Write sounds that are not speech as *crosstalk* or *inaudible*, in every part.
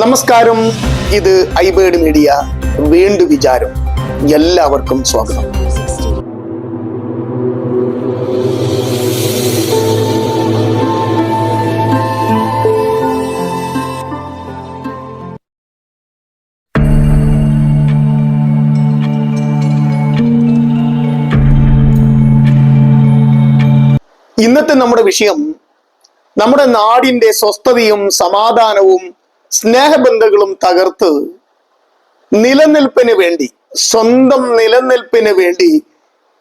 നമസ്കാരം. ഇത് ഐബേഡ് മീഡിയ വീണ്ടു വിചാരം. എല്ലാവർക്കും സ്വാഗതം. ഇന്നത്തെ നമ്മുടെ വിഷയം നമ്മുടെ നാടിന്റെ സ്വസ്ഥതയും സമാധാനവും സ്നേഹബന്ധങ്ങളും തകർത്ത് നിലനിൽപ്പിന് വേണ്ടി സ്വന്തം നിലനിൽപ്പിന് വേണ്ടി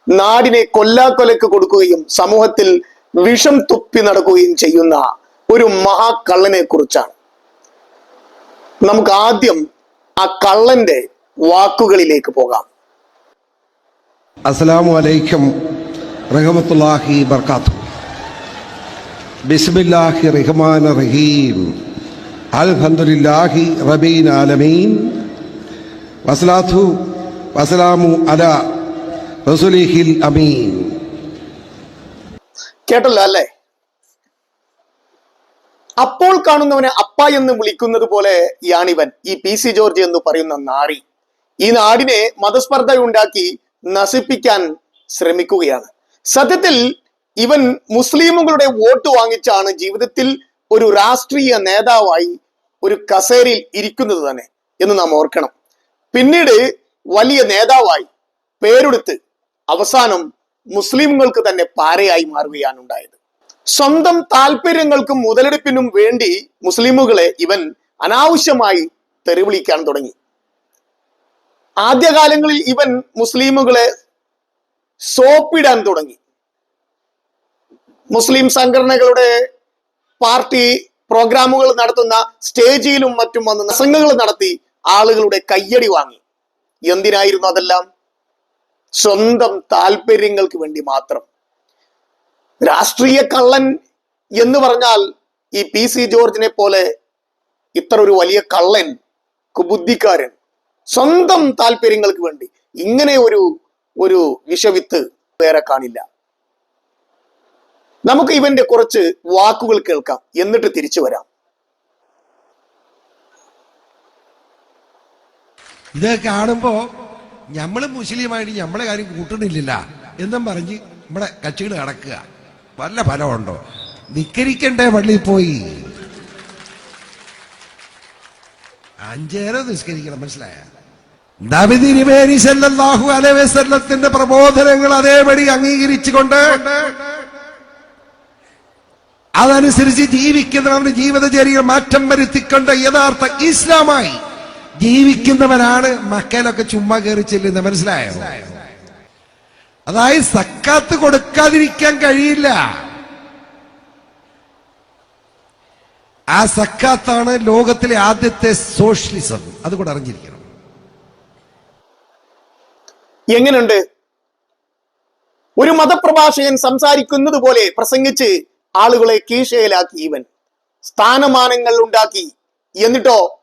നാടിനെ കൊല്ലാക്കൊലക്ക് കൊടുക്കുകയും സമൂഹത്തിൽ വിഷം തുപ്പി നടക്കുകയും ചെയ്യുന്ന ഒരു മഹാകള്ളനെ കുറിച്ചാണ്. നമുക്ക് ആദ്യം ആ കള്ളന്റെ വാക്കുകളിലേക്ക് പോകാം. അസ്സലാമു അലൈക്കും റഹമത്തുല്ലാഹി ബർക്കാത്തു ബിസ്മില്ലാഹി റഹ്മാൻ റഹീം. അൽഹംദുലില്ലാഹി റബീൻ ആലമീൻ. വസ്ലാത്തു വസ്സലാമു അല റസുലിഹിൽ അമീൻ. കേട്ടല്ലോ അല്ലേ? അപ്പോൾ കാണുന്നവനെ അപ്പ എന്ന് വിളിക്കുന്നത് പോലെ യാണിവൻ ഈ പി സി ജോർജ് എന്ന് പറയുന്ന നാറി. ഈ നാടിനെ മതസ്പർദ്ധ ഉണ്ടാക്കി നശിപ്പിക്കാൻ ശ്രമിക്കുകയാണ്. സത്യത്തിൽ ഇവൻ മുസ്ലിമുകളുടെ വോട്ട് വാങ്ങിച്ചാണ് ജീവിതത്തിൽ ഒരു രാഷ്ട്രീയ നേതാവായി ഒരു കസേരയിൽ ഇരിക്കുന്നത് തന്നെ എന്ന് നാം ഓർക്കണം. പിന്നീട് വലിയ നേതാവായി പേരെടുത്ത് അവസാനം മുസ്ലിമുകൾക്ക് തന്നെ പാരയായി മാറുകയാണ് ഉണ്ടായത്. സ്വന്തം താല്പര്യങ്ങൾക്കും മുതലെടുപ്പിനും വേണ്ടി മുസ്ലിമുകളെ ഇവൻ അനാവശ്യമായി തെറിവിളിക്കാൻ തുടങ്ങി. ആദ്യകാലങ്ങളിൽ ഇവൻ മുസ്ലിമുകളെ സോപ്പിടാൻ തുടങ്ങി. മുസ്ലിം സംഘടനകളുടെ പാർട്ടി പ്രോഗ്രാമുകൾ നടത്തുന്ന സ്റ്റേജിലും മറ്റും വന്ന് പ്രസംഗങ്ങൾ നടത്തി ആളുകളുടെ കയ്യടി വാങ്ങി. എന്തിനായിരുന്നു അതെല്ലാം? സ്വന്തം താല്പര്യങ്ങൾക്ക് വേണ്ടി മാത്രം. രാഷ്ട്രീയ കള്ളൻ എന്ന് പറഞ്ഞാൽ ഈ പി സി ജോർജിനെ പോലെ ഇത്ര ഒരു വലിയ കള്ളൻ കുബുദ്ധിക്കാരൻ സ്വന്തം താല്പര്യങ്ങൾക്ക് വേണ്ടി ഇങ്ങനെ ഒരു ഒരു വിഷവിത്ത് വേറെ കാണില്ല. നമുക്ക് ഇവന്റെ കുറച്ച് വാക്കുകൾ കേൾക്കാം. എന്നിട്ട് തിരിച്ചു വരാം. ഇത് കാണുമ്പോ ഞമ്മൾ മുസ്ലിമായിട്ട് ഞമ്മളെ കാര്യം കൂട്ടണില്ല എന്നും പറഞ്ഞ് നമ്മുടെ കക്ഷികൾ കടക്കുക. വല്ല ഫലമുണ്ടോ? നിക്കരിക്കണ്ടേ പള്ളിയിൽ പോയി. അഞ്ചേരം നിസ്കരിക്കണം മനസ്സിലായ? നബിതിരുമേനി സല്ലല്ലാഹു അലൈഹി വസല്ലത്തിന്റെ പ്രബോധനങ്ങൾ അതേപടി അംഗീകരിച്ചുകൊണ്ട് അതനുസരിച്ച് ജീവിക്കുന്നവന്റെ ജീവിതചര്യ മാറ്റം വരുത്തിക്കൊണ്ട് യഥാർത്ഥ ഇസ്ലാമായി ജീവിക്കുന്നവനാണ് മക്കയിലൊക്കെ ചുമ്മാ കയറി ചെല്ലുന്നത്. മനസ്സിലായോ? അതായത് സക്കാത്ത് കൊടുക്കാതിരിക്കാൻ കഴിയില്ല. ആ സക്കാത്താണ് ലോകത്തിലെ ആദ്യത്തെ സോഷ്യലിസം. അതുകൂടെ അറിഞ്ഞിരിക്കണം. എങ്ങനെയുണ്ട് ഒരു മതപ്രഭാഷകൻ സംസാരിക്കുന്നത് പോലെ പ്രസംഗിച്ച് ആളുകളെ കീശയിലാക്കി ഇവൻ. സ്ഥാനമാനങ്ങൾ ഉണ്ടാക്കി. എന്നിട്ടോ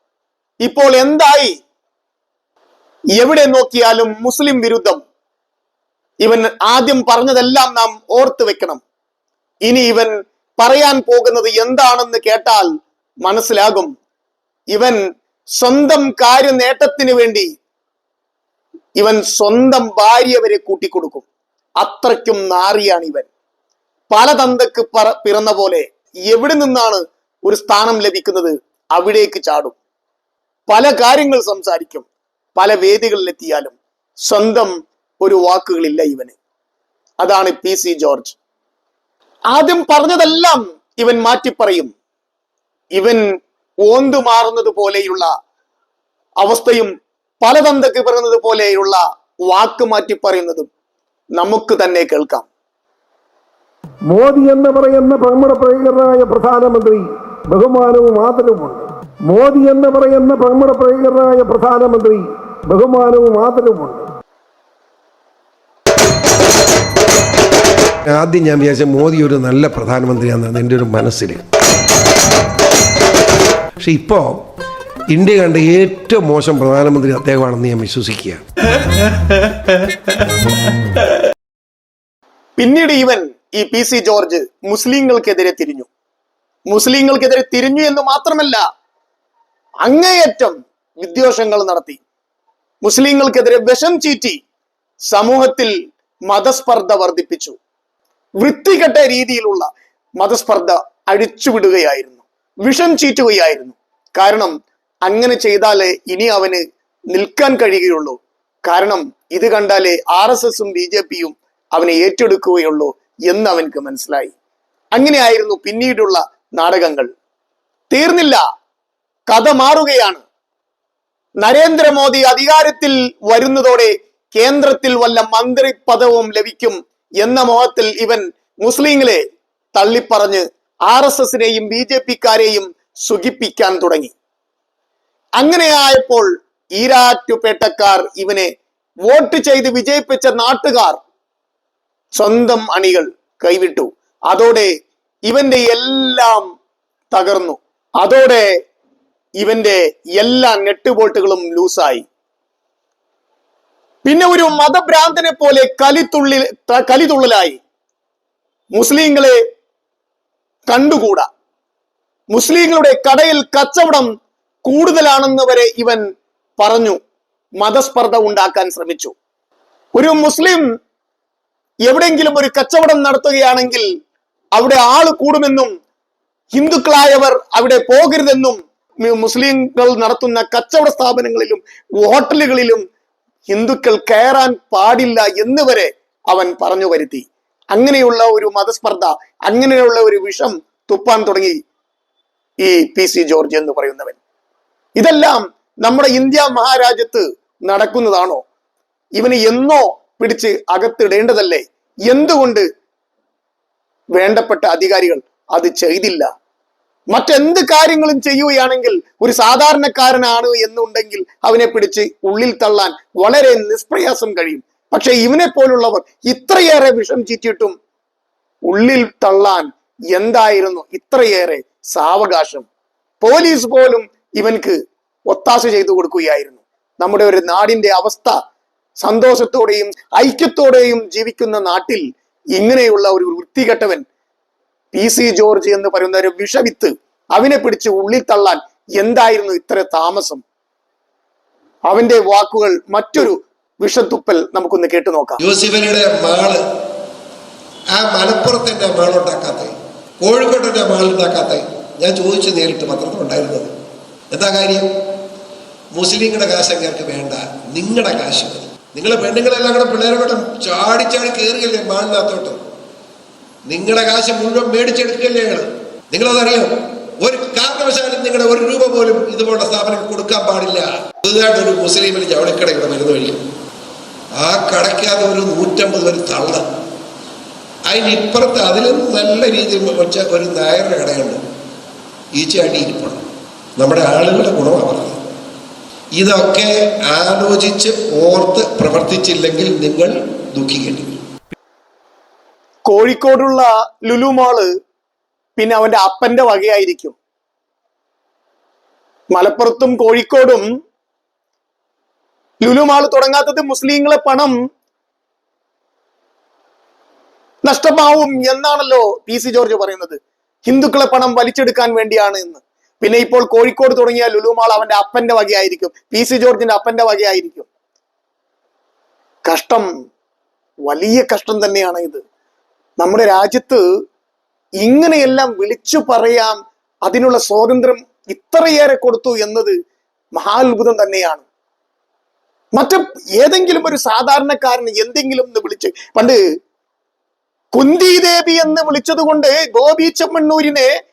ഇപ്പോൾ എന്തായി? എവിടെ നോക്കിയാലും മുസ്ലിം വിരുദ്ധം. ഇവൻ ആദ്യം പറഞ്ഞതെല്ലാം നാം ഓർത്തു വെക്കണം. ഇനി ഇവൻ പറയാൻ പോകുന്നത് എന്താണെന്ന് കേട്ടാൽ മനസ്സിലാകും. ഇവൻ സ്വന്തം കാര്യനേട്ടത്തിന് വേണ്ടി ഇവൻ സ്വന്തം ഭാര്യ വരെ കൂട്ടിക്കൊടുക്കും. അത്രയ്ക്കും നാറിയാണ് ഇവൻ. പല തന്തക്ക് പറ പിറന്ന പോലെ എവിടെ നിന്നാണ് ഒരു സ്ഥാനം ലഭിക്കുന്നത്? അവിടേക്ക് ചാടും. പല കാര്യങ്ങൾ സംസാരിക്കും. പല വേദികളിൽ എത്തിയാലും സ്വന്തം ഒരു വാക്കുകളില്ല ഇവന്. അതാണ് പി സി ജോർജ്. ആദ്യം പറഞ്ഞതെല്ലാം ഇവൻ മാറ്റി പറയും ഇവൻ ഓന്തു മാറുന്നത് പോലെയുള്ള അവസ്ഥയും പല തന്തക്ക് പറയുന്നത് പോലെയുള്ള വാക്ക് മാറ്റി പറയുന്നതും നമുക്ക് തന്നെ കേൾക്കാം. മോദി എന്ന് പറയുന്ന നമ്മുടെ പ്രിയങ്കരനായ പ്രധാനമന്ത്രി ബഹുമാനവും ആദരവുമുണ്ട്. മോദി എന്ന് പറയുന്ന നമ്മുടെ പ്രിയങ്കരനായ പ്രധാനമന്ത്രി ബഹുമാനവും ആദരവുമുണ്ട്. ആദ്യം ഞാൻ വിചാരിച്ച മോദി ഒരു നല്ല പ്രധാനമന്ത്രിയാണെന്നാണ് എന്റെ ഒരു മനസ്സിൽ പക്ഷെ ഇപ്പോ ഇന്ത്യ കണ്ട ഏറ്റവും മോശം പ്രധാനമന്ത്രി അദ്ദേഹമാണെന്ന് ഞാൻ വിശ്വസിക്കുക പിന്നീട് ഇവൻ ഈ പി സി ജോർജ് മുസ്ലിങ്ങൾക്കെതിരെ തിരിഞ്ഞു. മുസ്ലിങ്ങൾക്കെതിരെ തിരിഞ്ഞു എന്ന് മാത്രമല്ല അങ്ങേയറ്റം വിദ്വേഷങ്ങൾ നടത്തി. മുസ്ലിങ്ങൾക്കെതിരെ വിഷം ചീറ്റി സമൂഹത്തിൽ മതസ്പർദ്ധ വർദ്ധിപ്പിച്ചു. വൃത്തികെട്ട രീതിയിലുള്ള മതസ്പർദ്ധ അഴിച്ചുവിടുകയായിരുന്നു. വിഷം ചീറ്റുകയായിരുന്നു. കാരണം അങ്ങനെ ചെയ്താലേ ഇനി അവന് നിൽക്കാൻ കഴിയുകയുള്ളൂ. കാരണം ഇത് കണ്ടാലേ ആർ എസ് എസും ബി ജെ പിയും അവനെ ഏറ്റെടുക്കുകയുള്ളൂ എന്ന് അവൻക്ക് മനസ്സിലായി. അങ്ങനെയായിരുന്നു പിന്നീടുള്ള നാടകങ്ങൾ. തീർന്നില്ല. കഥ മാറുകയാണ്. നരേന്ദ്രമോദി അധികാരത്തിൽ വരുന്നതോടെ കേന്ദ്രത്തിൽ വല്ല മന്ത്രി പദവും ലഭിക്കും എന്ന മോഹത്തിൽ ഇവൻ മുസ്ലിങ്ങളെ തള്ളിപ്പറഞ്ഞ് ആർ എസ് എസിനെയും ബി ജെ പിക്കാരെയും സുഖിപ്പിക്കാൻ തുടങ്ങി. അങ്ങനെയായപ്പോൾ ഈരാറ്റുപേട്ടക്കാർ ഇവനെ വോട്ട് ചെയ്ത് വിജയിപ്പിച്ച നാട്ടുകാർ സ്വന്തം അണികൾ കൈവിട്ടു. അതോടെ ഇവന്റെ എല്ലാം തകർന്നു. അതോടെ ഇവന്റെ എല്ലാ നെട്ടുബോൾട്ടുകളും ലൂസായി. പിന്നെ ഒരു മതഭ്രാന്തനെ പോലെ കലിത്തുള്ളി കലിതുള്ളിലായി കലിതുള്ളലായി. മുസ്ലിങ്ങളെ കണ്ടുകൂടാ. മുസ്ലിങ്ങളുടെ കടയിൽ കച്ചവടം കൂടുതലാണെന്ന് വരെ ഇവൻ പറഞ്ഞു. മതസ്പർദ്ധ ഉണ്ടാക്കാൻ ശ്രമിച്ചു. ഒരു മുസ്ലിം എവിടെയെങ്കിലും ഒരു കച്ചവടം നടത്തുകയാണെങ്കിൽ അവിടെ ആൾ കൂടുമെന്നും ഹിന്ദുക്കളായവർ അവിടെ പോകരുതെന്നും മുസ്ലിങ്ങൾ നടത്തുന്ന കച്ചവട സ്ഥാപനങ്ങളിലും ഹോട്ടലുകളിലും ഹിന്ദുക്കൾ കയറാൻ പാടില്ല എന്ന് വരെ അവൻ പറഞ്ഞു വരുത്തി. അങ്ങനെയുള്ള ഒരു മതസ്പർദ്ധ അങ്ങനെയുള്ള ഒരു വിഷം തുപ്പാൻ തുടങ്ങി ഈ പി സി ജോർജ് എന്ന് പറയുന്നവൻ. ഇതെല്ലാം നമ്മുടെ ഇന്ത്യ മഹാരാജ്യത്ത് നടക്കുന്നതാണോ? ഇവന് എന്നോ പിടിച്ച് അകത്തിടേണ്ടതല്ലേ? എന്തുകൊണ്ട് വേണ്ടപ്പെട്ട അധികാരികൾ അത് ചെയ്തില്ല? മറ്റെന്ത് കാര്യങ്ങളും ചെയ്യുകയാണെങ്കിൽ ഒരു സാധാരണക്കാരനാണ് എന്നുണ്ടെങ്കിൽ അവനെ പിടിച്ച് ഉള്ളിൽ തള്ളാൻ വളരെ നിഷ്പ്രയാസം കഴിയും. പക്ഷെ ഇവനെ പോലുള്ളവർ ഇത്രയേറെ വിഷം ചീറ്റിയിട്ടും ഉള്ളിൽ തള്ളാൻ എന്തായിരുന്നു ഇത്രയേറെ സാവകാശം? പോലീസ് പോലും ഇവൻക്ക് ഒത്താശ ചെയ്തു കൊടുക്കുകയായിരുന്നു. നമ്മുടെ ഒരു നാടിന്റെ അവസ്ഥ സന്തോഷത്തോടെയും ഐക്യത്തോടെയും ജീവിക്കുന്ന നാട്ടിൽ ഇങ്ങനെയുള്ള ഒരു വൃത്തികെട്ടവൻ പി സി ജോർജ് എന്ന് പറയുന്ന ഒരു വിഷവിത്ത് അവനെ പിടിച്ച് ഉള്ളിൽ തള്ളാൻ എന്തായിരുന്നു ഇത്ര താമസം? അവന്റെ വാക്കുകൾ മറ്റൊരു വിഷത്തുപ്പൽ നമുക്കൊന്ന് കേട്ടു നോക്കാം. യൂസിഫലിയുടെ മകൾ ആ മലപ്പുറത്തിന്റെ മകളുണ്ടാക്കാത്ത കോഴിക്കോട്ടിന്റെ മകളുണ്ടാക്കാത്ത ഞാൻ ചോദിച്ചു നേരിട്ട് പത്രത്തിൽ ഉണ്ടായിരുന്നത്. എന്താ കാര്യം? മുസ്ലിങ്ങളുടെ കാശ് അങ്ങേർക്ക് വേണ്ട നിങ്ങളുടെ കാശ് മതി. നിങ്ങളെ പെണ്ണുങ്ങളെല്ലാം കൂടെ പിള്ളേരെ കൂടെ ചാടി ചാടി കയറിയല്ലേ മാളിനകത്തോട്ട്? നിങ്ങളുടെ കാശ് മുഴുവൻ മേടിച്ചെടുക്കല്ലേ ഞങ്ങൾ നിങ്ങളതറിയോ? ഒരു കാരണവശാലും നിങ്ങളുടെ ഒരു രൂപ പോലും ഇതുപോലുള്ള സ്ഥാപനം കൊടുക്കാൻ പാടില്ല. പുതുതായിട്ട് ഒരു മുസ്ലിമിന് ജവളിക്കട ഇവിടെ മരുന്ന് വഴി. ആ കടയ്ക്കകത്ത് ഒരു നൂറ്റമ്പത് വരെ തള്ള. അതിനിപ്പുറത്ത് അതിലും നല്ല രീതിയിൽ വെച്ച ഒരു നായരുടെ കടയുണ്ട്. ഈ ചാടി ഇരിപ്പണം നമ്മുടെ ആളുകളുടെ ഗുണമാണ് ഇതൊക്കെ ആലോചിച്ച് ഓർത്ത് പ്രവർത്തിച്ചില്ലെങ്കിൽ നിങ്ങൾ ദുഃഖിക്കേണ്ടി കോഴിക്കോടുള്ള ലുലു മോൾ പിന്നെ അവന്റെ അപ്പന്റെ വകയായിരിക്കും. മലപ്പുറത്തും കോഴിക്കോടും ലുലു മാൾ തുടങ്ങാത്തത് മുസ്ലിങ്ങളെ പണം നഷ്ടമാവും എന്നാണല്ലോ പി സി ജോർജ് പറയുന്നത്. ഹിന്ദുക്കളെ പണം വലിച്ചെടുക്കാൻ വേണ്ടിയാണ് എന്ന്. പിന്നെ ഇപ്പോൾ കോഴിക്കോട് തുടങ്ങിയ ലുലുമാൾ അവന്റെ അപ്പന്റെ വകയായിരിക്കും. പി സി ജോർജിന്റെ അപ്പന്റെ വകയായിരിക്കും. കഷ്ടം വലിയ കഷ്ടം തന്നെയാണ് ഇത്. നമ്മുടെ രാജ്യത്ത് ഇങ്ങനെയെല്ലാം വിളിച്ചു പറയാം അതിനുള്ള സ്വാതന്ത്ര്യം ഇത്രയേറെ കൊടുത്തു എന്നത് മഹാത്ഭുതം തന്നെയാണ്. മറ്റു ഏതെങ്കിലും ഒരു സാധാരണക്കാരന് എന്തെങ്കിലും എന്ന് വിളിച്ച് പണ്ട് കുന്തി ദേവി എന്ന് വിളിച്ചത് കൊണ്ട് ഗോപി ചെമ്മണ്ണൂരിനെ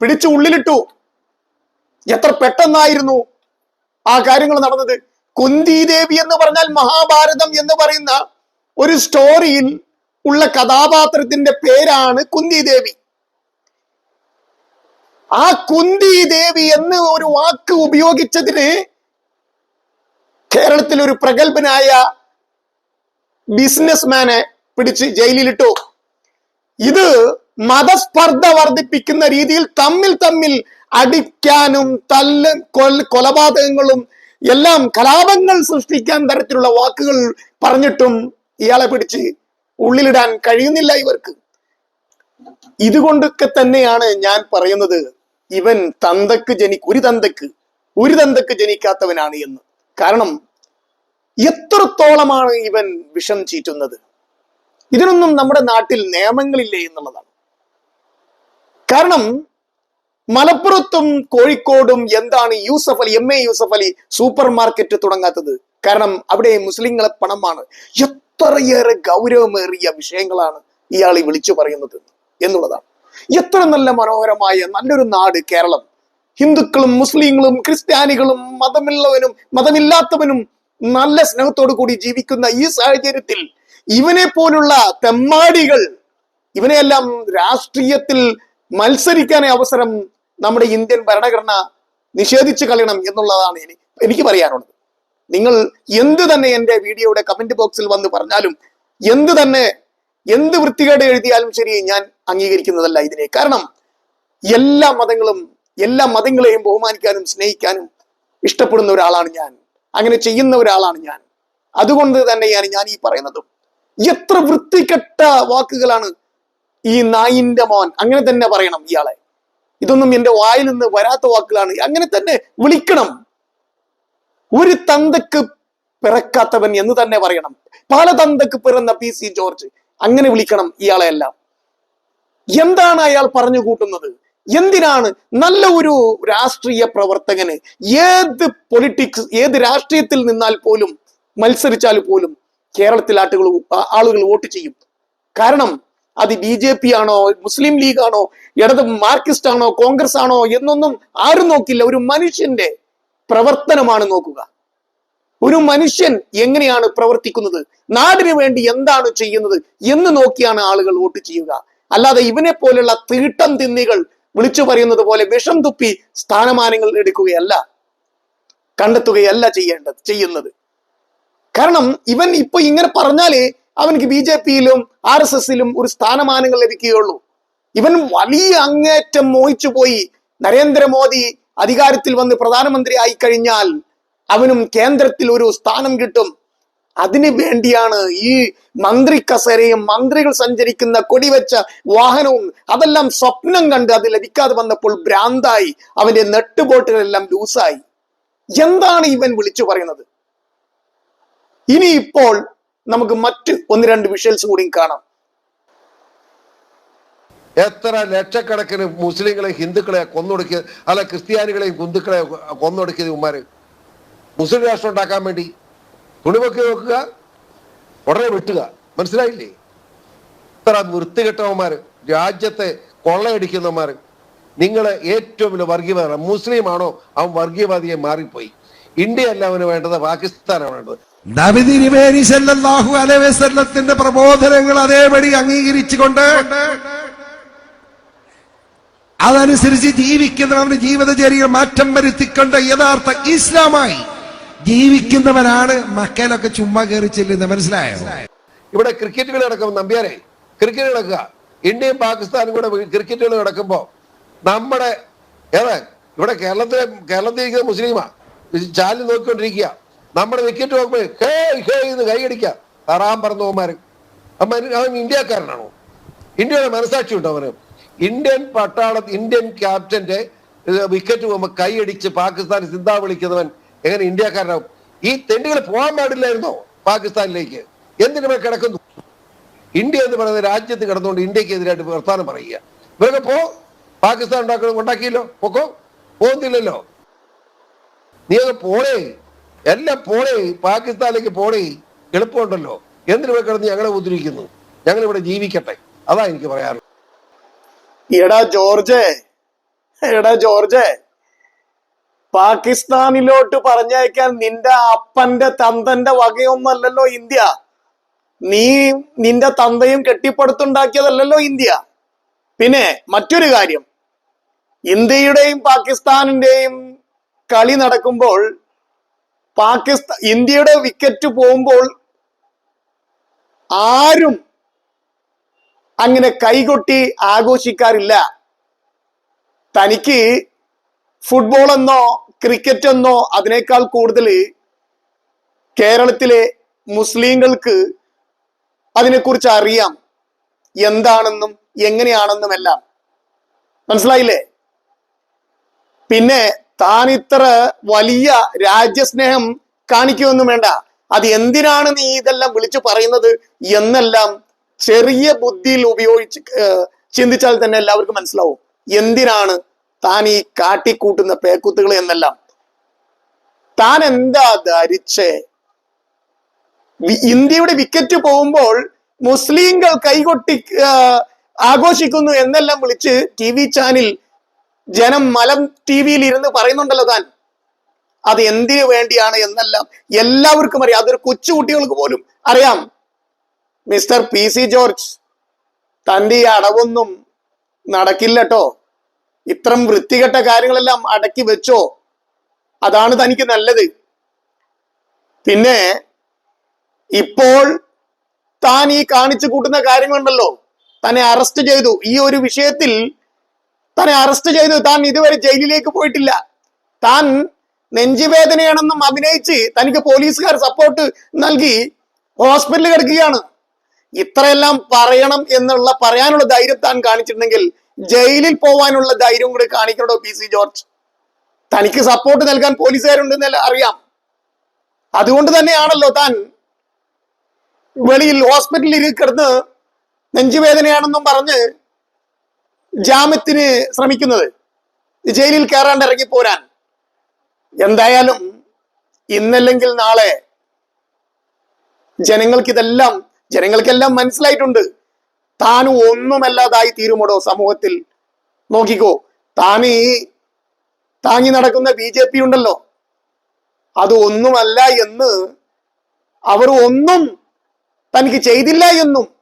പിടിച്ചു ഉള്ളിലിട്ടു. എത്ര പെട്ടെന്നായിരുന്നു ആ കാര്യങ്ങൾ നടന്നത്? കുന്തി ദേവി എന്ന് പറഞ്ഞാൽ മഹാഭാരതം എന്ന് പറയുന്ന ഒരു സ്റ്റോറിയിൽ ഉള്ള കഥാപാത്രത്തിന്റെ പേരാണ് കുന്തി ദേവി ആ കുന്തി ദേവി എന്ന് ഒരു വാക്ക് ഉപയോഗിച്ചതിന് കേരളത്തിൽ ഒരു പ്രഗത്ഭനായ ബിസിനസ്മാനെ പിടിച്ച് ജയിലിലിട്ടു. ഇത് മതസ്പർദ്ധ വർദ്ധിപ്പിക്കുന്ന രീതിയിൽ തമ്മിൽ തമ്മിൽ അടിക്കാനും തല്ല് കൊൽ കൊലപാതകങ്ങളും എല്ലാം കലാപങ്ങൾ സൃഷ്ടിക്കാൻ തരത്തിലുള്ള വാക്കുകൾ പറഞ്ഞിട്ടും ഇയാളെ പിടിച്ച് ഉള്ളിലിടാൻ കഴിയുന്നില്ല ഇവർക്ക്. ഇതുകൊണ്ടൊക്കെ തന്നെയാണ് ഞാൻ പറയുന്നത് ഇവൻ തന്തക്ക് ജനി ഒരു തന്തക്ക് ഒരു തന്തക്ക് ജനിക്കാത്തവനാണ് എന്ന്. കാരണം എത്രത്തോളമാണ് ഇവൻ വിഷം ചീറ്റുന്നത്? ഇതിനൊന്നും നമ്മുടെ നാട്ടിൽ നിയമങ്ങളില്ലേ എന്നുള്ളതാണ്. കാരണം മലപ്പുറത്തും കോഴിക്കോടും എന്താണ് Yusuf Ali M A Yusuf Ali supermarket തുടങ്ങാത്തത്? കാരണം അവിടെ മുസ്ലിങ്ങളെ പണമാണ്. എത്രയേറെ ഗൗരവമേറിയ വിഷയങ്ങളാണ് ഇയാൾ വിളിച്ചു പറയുന്നത് എന്നുള്ളതാണ്. എത്ര നല്ല മനോഹരമായ നല്ലൊരു നാട് കേരളം. ഹിന്ദുക്കളും മുസ്ലിങ്ങളും ക്രിസ്ത്യാനികളും മതമുള്ളവനും മതമില്ലാത്തവനും നല്ല സ്നേഹത്തോടു കൂടി ജീവിക്കുന്ന ഈ സാഹചര്യത്തിൽ ഇവനെ പോലുള്ള തെമ്മാടികൾ ഇവനെയെല്ലാം രാഷ്ട്രീയത്തിൽ മത്സരിക്കാനേ അവസരം നമ്മുടെ ഇന്ത്യൻ ഭരണഘടന നിഷേധിച്ചു കളയണം എന്നുള്ളതാണ് എനിക്ക് പറയാനുള്ളത്. നിങ്ങൾ എന്ത് തന്നെ എന്റെ വീഡിയോയുടെ കമന്റ് ബോക്സിൽ വന്ന് പറഞ്ഞാലും എന്ത് തന്നെ എന്ത് വൃത്തികേട് എഴുതിയാലും ശരി ഞാൻ അംഗീകരിക്കുന്നതല്ല ഇതിനെ. കാരണം എല്ലാ മതങ്ങളും എല്ലാ മതങ്ങളെയും ബഹുമാനിക്കാനും സ്നേഹിക്കാനും ഇഷ്ടപ്പെടുന്ന ഒരാളാണ് ഞാൻ. അങ്ങനെ ചെയ്യുന്ന ഒരാളാണ് ഞാൻ. അതുകൊണ്ട് തന്നെയാണ് ഞാൻ ഈ പറയുന്നതും. എത്ര വൃത്തികെട്ട വാക്കുകളാണ് ഈ നായിന്റെ മോൻ. അങ്ങനെ തന്നെ പറയണം ഇയാളെ. ഇതൊന്നും എന്റെ വായിൽ നിന്ന് വരാത്ത വാക്കുകളാണ് അങ്ങനെ തന്നെ വിളിക്കണം. ഒരു തന്തക്ക് പിറക്കാത്തവൻ എന്ന് തന്നെ പറയണം. പല തന്തക്ക് പിറന്ന പി സി ജോർജ് അങ്ങനെ വിളിക്കണം ഇയാളെ എല്ലാം. എന്താണ് അയാൾ പറഞ്ഞു കൂട്ടുന്നത്? എന്തിനാണ്? നല്ല ഒരു രാഷ്ട്രീയ പ്രവർത്തകന് ഏത് പൊളിറ്റിക്സ് ഏത് രാഷ്ട്രീയത്തിൽ നിന്നാൽ പോലും മത്സരിച്ചാൽ പോലും കേരളത്തിൽ ആട്ടുകൾ ആളുകൾ വോട്ട് ചെയ്യും. കാരണം അത് ബി ജെ പി ആണോ മുസ്ലിം ലീഗ് ആണോ ഇടത് മാർക്സിസ്റ്റ് ആണോ കോൺഗ്രസ് ആണോ എന്നൊന്നും ആരും നോക്കില്ല. ഒരു മനുഷ്യന്റെ പ്രവർത്തനമാണ് നോക്കുക. ഒരു മനുഷ്യൻ എങ്ങനെയാണ് പ്രവർത്തിക്കുന്നത്? നാടിന് വേണ്ടി എന്താണ് ചെയ്യുന്നത് എന്ന് നോക്കിയാണ് ആളുകൾ വോട്ട് ചെയ്യുക. അല്ലാതെ ഇവനെ പോലുള്ള തീട്ടം തിന്നികൾ വിളിച്ചു പറയുന്നത് പോലെ വിഷം തുപ്പി സ്ഥാനമാനങ്ങൾ എടുക്കുകയല്ല കണ്ടെത്തുകയല്ല ചെയ്യേണ്ടത് ചെയ്യുന്നത്. കാരണം ഇവൻ ഇപ്പൊ ഇങ്ങനെ പറഞ്ഞാലേ അവനക്ക് ബി ജെ പിയിലും ആർ എസ് എസിലും ഒരു സ്ഥാനമാനങ്ങൾ ലഭിക്കുകയുള്ളൂ. ഇവൻ വലിയ അങ്ങേറ്റം മോഹിച്ചു പോയി. നരേന്ദ്രമോദി അധികാരത്തിൽ വന്ന് പ്രധാനമന്ത്രി ആയി കഴിഞ്ഞാൽ അവനും കേന്ദ്രത്തിൽ ഒരു സ്ഥാനം കിട്ടും. അതിനു വേണ്ടിയാണ് ഈ മന്ത്രി കസേരയും മന്ത്രികൾ സഞ്ചരിക്കുന്ന കൊടിവെച്ച വാഹനവും അതെല്ലാം സ്വപ്നം കണ്ട് അത് ലഭിക്കാതെ വന്നപ്പോൾ ഭ്രാന്തായി. അവന്റെ നെട്ടുബോട്ടുകളെല്ലാം ലൂസായി. എന്താണ് ഇവൻ വിളിച്ചു പറയുന്നത്? ഇനി ഇപ്പോൾ നമുക്ക് മറ്റ് ഒന്ന് രണ്ട് വിഷ്വൽസ് കൂടി കാണാം. എത്ര ലക്ഷക്കണക്കിന് മുസ്ലിങ്ങളെ ഹിന്ദുക്കളെ കൊന്നൊടുക്കിയത് അല്ല ക്രിസ്ത്യാനികളെയും ഹിന്ദുക്കളെ കൊന്നൊടുക്കിയത് ഉമ്മാര് മുസ്ലിം രാഷ്ട്രം ഉണ്ടാക്കാൻ വേണ്ടി തുണിവൊക്കെ നോക്കുക ഉടനെ വെട്ടുക. മനസ്സിലായില്ലേ? ഇത്ര വൃത്തികെട്ടവന്മാര് രാജ്യത്തെ കൊള്ളയടിക്കുന്നവന്മാര്. നിങ്ങൾ ഏറ്റവും വലിയ വർഗീയവാദ മുസ്ലിം ആണോ അവൻ വർഗീയവാദിയെ മാറിപ്പോയി? ഇന്ത്യ അല്ല അവന് വേണ്ടത് പാകിസ്ഥാനാണ് വേണ്ടത്. വസല്ലത്തിന്റെ പ്രബോധനങ്ങൾ അതേപടി അംഗീകരിച്ചുകൊണ്ട് അതനുസരിച്ച് ജീവിക്കുന്നവരുടെ ജീവിതചര്യ മാറ്റം വരുത്തിക്കൊണ്ട് യഥാർത്ഥ ഇസ്ലാമായി ജീവിക്കുന്നവനാണ് മക്കയിലൊക്കെ ചുമ്മാ കയറി ചെല്ലുന്നത്. മനസ്സിലായോ? ഇവിടെ ക്രിക്കറ്റുകൾ നടക്കുമ്പോൾ നമ്പ്യാരെ ക്രിക്കറ്റ് നടക്കുക. ഇന്ത്യയും പാകിസ്ഥാനും കൂടെ ക്രിക്കറ്റുകൾ നടക്കുമ്പോ നമ്മുടെ ഏതാ ഇവിടെ കേരളത്തിലെ കേരളത്തിൽ ഇരിക്കുന്ന മുസ്ലിമാ ചാനൽ നോക്കിക്കൊണ്ടിരിക്കുക. നമ്മുടെ വിക്കറ്റ് നോക്കുമ്പോൾ ഹേ ഹേ എന്ന് കൈയടിക്കുക തറാൻ പറന്നവന്മാര് അവൻ ഇന്ത്യക്കാരനാണോ? ഇന്ത്യയുടെ മനസാക്ഷി ഉണ്ടോ അവന്? ഇന്ത്യൻ പട്ടാള ഇന്ത്യൻ ക്യാപ്റ്റന്റെ വിക്കറ്റ് പോകുമ്പോൾ കൈയടിച്ച് പാകിസ്ഥാൻ സിന്താ വിളിക്കുന്നവൻ എങ്ങനെ ഇന്ത്യക്കാരനാവും? ഈ തെണ്ടികൾ പോകാൻ പാടില്ലായിരുന്നോ പാകിസ്ഥാനിലേക്ക്? എന്തിനു കിടക്കുന്നു? ഇന്ത്യ എന്ന് പറയുന്ന രാജ്യത്ത് കിടന്നുകൊണ്ട് ഇന്ത്യയ്ക്ക് എതിരായിട്ട് വർത്താനം പറയുക. ഇവരൊക്കെ പോ. പാകിസ്ഥാൻ ഉണ്ടാക്കണം ഉണ്ടാക്കിയല്ലോ. പൊക്കോ. പോകുന്നില്ലല്ലോ. നീയൊക്കെ പോണേ എല്ലാം പോണേ പാകിസ്ഥാനിലേക്ക് പോണേ എളുപ്പമുണ്ടല്ലോ. എന്തിനു പോയി കിടന്ന് ഞങ്ങളെ ഉദ്ധരിക്കുന്നു? ഞങ്ങൾ ഇവിടെ ജീവിക്കട്ടെ. അതാ എനിക്ക് പറയാറുള്ളത് പാകിസ്ഥാനിലോട്ട് പറഞ്ഞയക്കാൻ നിന്റെ അപ്പന്റെ തന്തന്റെ വകയൊന്നല്ലല്ലോ ഇന്ത്യ. നീ നിന്റെ തന്തയും കെട്ടിപ്പടുത്തുണ്ടാക്കിയതല്ലല്ലോ ഇന്ത്യ. പിന്നെ മറ്റൊരു കാര്യം. ഇന്ത്യയുടെയും പാകിസ്ഥാനിന്റെയും കളി നടക്കുമ്പോൾ പാകിസ്ഥാൻ ഇന്ത്യയുടെ വിക്കറ്റ് പോകുമ്പോൾ ആരും അങ്ങനെ കൈകൊട്ടി ആഘോഷിക്കാറില്ല. തനിക്ക് ഫുട്ബോൾ എന്നോ ക്രിക്കറ്റ് എന്നോ അതിനേക്കാൾ കൂടുതൽ കേരളത്തിലെ മുസ്ലിങ്ങൾക്ക് അതിനെക്കുറിച്ച് അറിയാം. എന്താണെന്നും എങ്ങനെയാണെന്നും എല്ലാം മനസ്സിലായില്ലേ? പിന്നെ താൻ ഇത്ര വലിയ രാജ്യസ്നേഹം കാണിക്കുമെന്നും വേണ്ട. അത് എന്തിനാണ് നീ ഇതെല്ലാം വിളിച്ചു പറയുന്നത് എന്നെല്ലാം ചെറിയ ബുദ്ധിയിൽ ഉപയോഗിച്ച് ചിന്തിച്ചാൽ തന്നെ എല്ലാവർക്കും മനസ്സിലാവും. എന്തിനാണ് താൻ ഈ കാട്ടിക്കൂട്ടുന്ന പേക്കുത്തുകൾ എന്നെല്ലാം? താൻ എന്താ ധരിച്ചേ? ഇന്ത്യയുടെ വിക്കറ്റ് പോകുമ്പോൾ മുസ്ലിങ്ങൾ കൈകൊട്ടി ആഘോഷിക്കുന്നു എന്നെല്ലാം വിളിച്ച് ടി വി ചാനൽ ജനം മലം ടി വിയിൽ ഇരുന്ന് പറയുന്നുണ്ടല്ലോ താൻ. അത് എന്തിനു വേണ്ടിയാണ് എന്നെല്ലാം എല്ലാവർക്കും അറിയാം. അതൊരു കൊച്ചു കുട്ടികൾക്ക് പോലും അറിയാം. മിസ്റ്റർ പി സി ജോർജ് തന്റെ ഈ അടവൊന്നും നടക്കില്ലട്ടോ ഇത്രം വൃത്തികെട്ട കാര്യങ്ങളെല്ലാം അടക്കി വെച്ചോ. അതാണ് തനിക്ക് നല്ലത്. പിന്നെ ഇപ്പോൾ താൻ ഈ കാണിച്ചു കൂട്ടുന്ന കാര്യങ്ങളുണ്ടല്ലോ. തന്നെ അറസ്റ്റ് ചെയ്തു. ഈ ഒരു വിഷയത്തിൽ തന്നെ അറസ്റ്റ് ചെയ്തു. താൻ ഇതുവരെ ജയിലിലേക്ക് പോയിട്ടില്ല. താൻ നെഞ്ചുവേദനയാണെന്നും അഭിനയിച്ച് തനിക്ക് പോലീസുകാർ സപ്പോർട്ട് നൽകി ഹോസ്പിറ്റലിൽ കിടക്കുകയാണ്. ഇത്രയെല്ലാം പറയണം എന്നുള്ള പറയാനുള്ള ധൈര്യം താൻ കാണിച്ചിട്ടുണ്ടെങ്കിൽ ജയിലിൽ പോവാനുള്ള ധൈര്യം കൂടി കാണിക്കണോ പി സി ജോർജ്? തനിക്ക് സപ്പോർട്ട് നൽകാൻ പോലീസുകാരുണ്ടെന്ന് അറിയാം. അതുകൊണ്ട് തന്നെയാണല്ലോ താൻ വെളിയിൽ ഹോസ്പിറ്റലിൽ കിടന്ന് നെഞ്ചുവേദനയാണെന്നും പറഞ്ഞ് ജാമ്യത്തിന് ശ്രമിക്കുന്നത്. ജയിലിൽ കയറാണ്ട് ഇറങ്ങി പോരാൻ. എന്തായാലും ഇന്നല്ലെങ്കിൽ നാളെ ജനങ്ങൾക്ക് ഇതെല്ലാം ജനങ്ങൾക്കെല്ലാം മനസ്സിലായിട്ടുണ്ട്. താൻ ഒന്നുമല്ലാതായി തീരുമോടോ സമൂഹത്തിൽ? നോക്കിക്കോ താൻ ഈ താങ്ങി നടക്കുന്ന ബി ജെ പി ഉണ്ടല്ലോ. അത് ഒന്നുമല്ല എന്ന് അവർ ഒന്നും തനിക്ക് ചെയ്തില്ല എന്നും.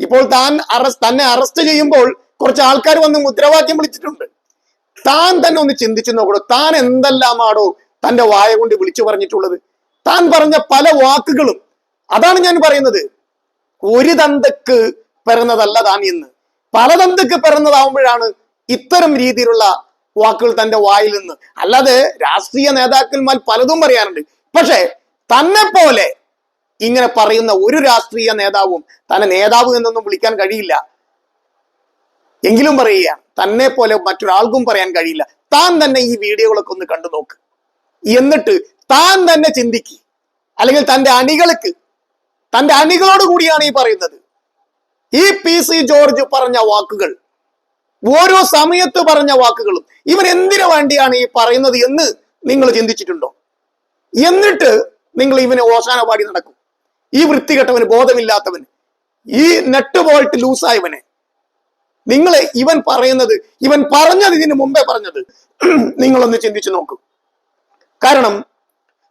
ഇപ്പോൾ താൻ അറസ്റ്റ് തന്നെ അറസ്റ്റ് ചെയ്യുമ്പോൾ കുറച്ച് ആൾക്കാർ വന്ന് മുദ്രാവാക്യം വിളിച്ചിട്ടുണ്ട്. താൻ തന്നെ ഒന്ന് ചിന്തിച്ചു നോക്കണം താൻ എന്തെല്ലാമാണോ തന്റെ വായ കൊണ്ട് വിളിച്ചു പറഞ്ഞിട്ടുള്ളത്. താൻ പറഞ്ഞ പല വാക്കുകളും. അതാണ് ഞാൻ പറയുന്നത്. ഒരു തന്തക്ക് പിറന്നതല്ല താൻ ഇന്ന് പല തന്തക്ക് പിറന്നതാവുമ്പോഴാണ് ഇത്തരം രീതിയിലുള്ള വാക്കുകൾ തന്റെ വായിൽ നിന്ന്. അല്ലാതെ രാഷ്ട്രീയ നേതാക്കന്മാർ പലതും പറയാറുണ്ട്. പക്ഷെ തന്നെ പോലെ ഇങ്ങനെ പറയുന്ന ഒരു രാഷ്ട്രീയ നേതാവും തന്നെ നേതാവ് എന്നൊന്നും വിളിക്കാൻ കഴിയില്ല. എങ്കിലും പറയുകയാണ് തന്നെ പോലെ മറ്റൊരാൾക്കും പറയാൻ കഴിയില്ല. താൻ തന്നെ ഈ വീഡിയോകളൊക്കെ ഒന്ന് കണ്ടു നോക്ക്. എന്നിട്ട് താൻ തന്നെ ചിന്തിക്ക്. അല്ലെങ്കിൽ തന്റെ അണികൾക്ക് തന്റെ അണികളോട് കൂടിയാണ് ഈ പറയുന്നത്. ഈ പി സി ജോർജ് പറഞ്ഞ വാക്കുകൾ ഓരോ സമയത്ത് പറഞ്ഞ വാക്കുകളും ഇവൻ എന്തിനു വേണ്ടിയാണ് ഈ പറയുന്നത് എന്ന് നിങ്ങൾ ചിന്തിച്ചിട്ടുണ്ടോ? എന്നിട്ട് നിങ്ങൾ ഇവനെ ഓശാന പാടി നടക്കും. ഈ വൃത്തികെട്ടവന് ബോധമില്ലാത്തവന് ഈ നെട്ട് ബോൾട്ട് ലൂസായവനെ നിങ്ങൾ ഇവൻ പറയുന്നത് ഇവൻ പറഞ്ഞത് ഇതിന് മുമ്പേ പറഞ്ഞത്. *clears throat* നിങ്ങളൊന്ന് ചിന്തിച്ചു നോക്കൂ. കാരണം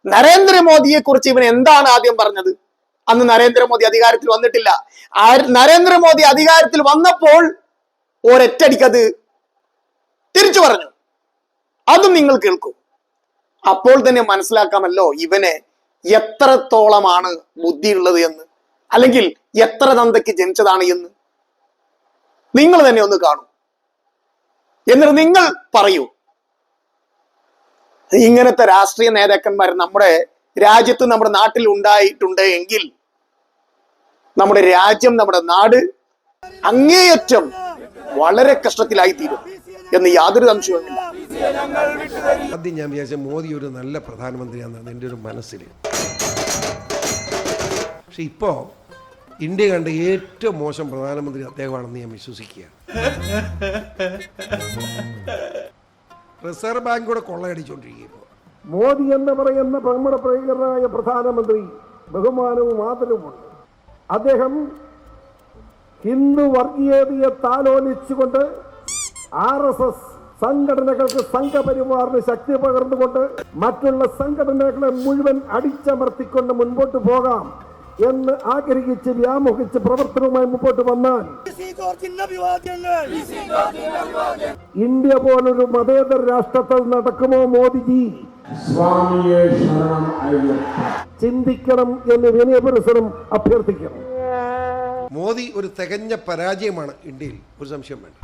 നരേന്ദ്രമോദിയെ കുറിച്ച് ഇവൻ എന്താണ് ആദ്യം പറഞ്ഞത്? അന്ന് നരേന്ദ്രമോദി അധികാരത്തിൽ വന്നിട്ടില്ല. നരേന്ദ്രമോദി അധികാരത്തിൽ വന്നപ്പോൾ ഒരൊറ്റടിക്കത് തിരിച്ചു പറഞ്ഞു. അതും നിങ്ങൾ കേൾക്കും. അപ്പോൾ തന്നെ മനസ്സിലാക്കാമല്ലോ ഇവനെ എത്രത്തോളമാണ് ബുദ്ധിയുള്ളത് എന്ന്. അല്ലെങ്കിൽ എത്ര തന്തയ്ക്ക് ജനിച്ചതാണ് എന്ന്. നിങ്ങൾ തന്നെ ഒന്ന് കാണൂ. എന്നിട്ട് നിങ്ങൾ പറയൂ. ഇങ്ങനത്തെ രാഷ്ട്രീയ നേതാക്കന്മാർ നമ്മുടെ രാജ്യത്ത് നമ്മുടെ നാട്ടിൽ ഉണ്ടായിട്ടുണ്ട് എങ്കിൽ നമ്മുടെ രാജ്യം നമ്മുടെ നാട് അങ്ങേയറ്റം വളരെ കഷ്ടത്തിലായി തീരും എന്ന് യാതൊരു സംശയവുമില്ല. ആദ്യം ഞാൻ വിചാരിച്ച മോദി ഒരു നല്ല പ്രധാനമന്ത്രിയാണെന്നാണ് എന്റെ ഒരു മനസ്സിൽ പക്ഷെ ഇപ്പോൾ ഇന്ത്യ കണ്ട ഏറ്റവും മോശം പ്രധാനമന്ത്രി അദ്ദേഹമാണെന്ന് ഞാൻ വിശ്വസിക്കുക. റിസർവ് ബാങ്ക് കൂടെ കൊള്ളയടിച്ചുകൊണ്ടിരിക്കുക മോദി എന്ന് പറയുന്ന നമ്മുടെ പ്രിയങ്കരനായ പ്രധാനമന്ത്രി ബഹുമാനവും ആദരവുമുണ്ട്. അദ്ദേഹം ഹിന്ദു വർഗീയതയെ താലോലിച്ചുകൊണ്ട് ആർ എസ് എസ് സംഘടനകൾക്ക് സംഘപരിവാറിന് ശക്തി പകർന്നുകൊണ്ട് മറ്റുള്ള സംഘടനകളെ മുഴുവൻ അടിച്ചമർത്തിക്കൊണ്ട് മുൻപോട്ട് പോകാം. എന്ന് ആഗ്രഹിച്ച് വ്യാമോഹിച്ച് പ്രവർത്തനവുമായി മുമ്പോട്ട് വന്നാൽ ഇന്ത്യ പോലൊരു മതേതര രാഷ്ട്രത്തിൽ നടക്കുമോ മോദിജി? സ്വാമിയെ ശരണം അയ്യപ്പ. ചിന്തിക്കണം എന്ന് വിനയപുരസരം അഭ്യർത്ഥിക്കണം മോദി ഒരു തികഞ്ഞ പരാജയമാണ് ഇന്ത്യയിൽ. ഒരു സംശയം വേണ്ട.